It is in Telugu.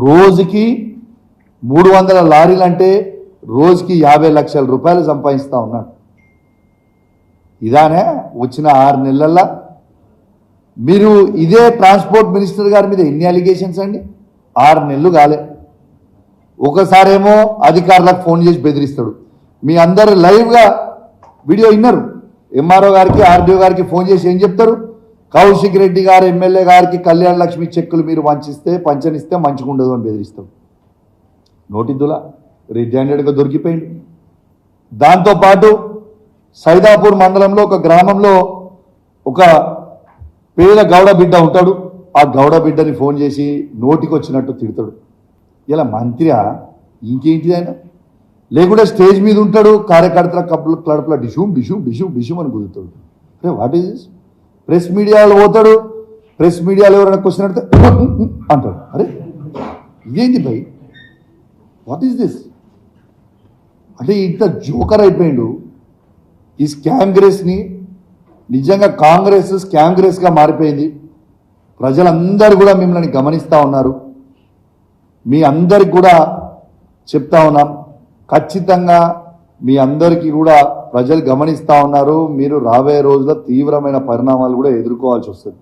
రోజుకి మూడు వందల లారీలు అంటే రోజుకి యాభై లక్షల రూపాయలు సంపాదిస్తూ ఉన్నాడు. ఇదానే వచ్చిన ఆరు నెలల్లో మీరు ఇదే ట్రాన్స్పోర్ట్ మినిస్టర్ గారి మీద ఎన్ని అలిగేషన్స్ అండి? ఆరు నెలలు కాలే. ఒకసారేమో అధికారులకు ఫోన్ చేసి బెదిరిస్తాడు. మీ అందరు లైవ్గా వీడియో విన్నారు. ఎంఆర్ఓ గారికి ఆర్డీఓ గారికి ఫోన్ చేసి ఏం చెప్తారు? కౌశిక్ రెడ్డి గారు ఎమ్మెల్యే గారికి కళ్యాణ లక్ష్మి చెక్కులు మీరు వంచిస్తే పంచనిస్తే మంచిగుండదు అని బెదిరిస్తాం. నోటిద్దులా రెడ్ హ్యాండెడ్గా దొరికిపోయింది దాంతోపాటు సైదాపూర్ మండలంలో ఒక గ్రామంలో ఒక పేద గౌడ బిడ్డ ఉంటాడు. ఆ గౌడ బిడ్డని ఫోన్ చేసి నోటికి వచ్చినట్టు తిడతాడు. ఇలా మంత్రియా? ఇంకేంటిది ఆయన? లేకుంటే స్టేజ్ మీద ఉంటాడు కార్యకర్తల కప్పుల కడుపులో డిషూమ్ డిషూమ్ డిషూమ్ డిషూమ్ అని కుదురుతాడు అరే వాట్ ఈస్ దిస్ ప్రెస్ మీడియాలో పోతాడు. ప్రెస్ మీడియాలో ఎవరైనా క్వశ్చన్ అడితే అంటాడు. అరే ఇదేంటి భయ్? వాట్ ఈస్ దిస్ అంటే ఇంత జోకర్ అయిపోయిండు. ఈ స్కాంగ్రెస్ని నిజంగా కాంగ్రెస్ స్కాంగ్రెస్గా మారిపోయింది. ప్రజలందరూ కూడా మిమ్మల్ని గమనిస్తూ ఉన్నారు. మీ అందరికి కూడా చెప్తా ఉన్నాం. ఖచ్చితంగా మీ అందరికీ కూడా ప్రజలు గమనిస్తూ ఉన్నారు మీరు రాబోయే రోజుల్లో తీవ్రమైన పరిణామాలు కూడా ఎదుర్కోవాల్సి వస్తుంది.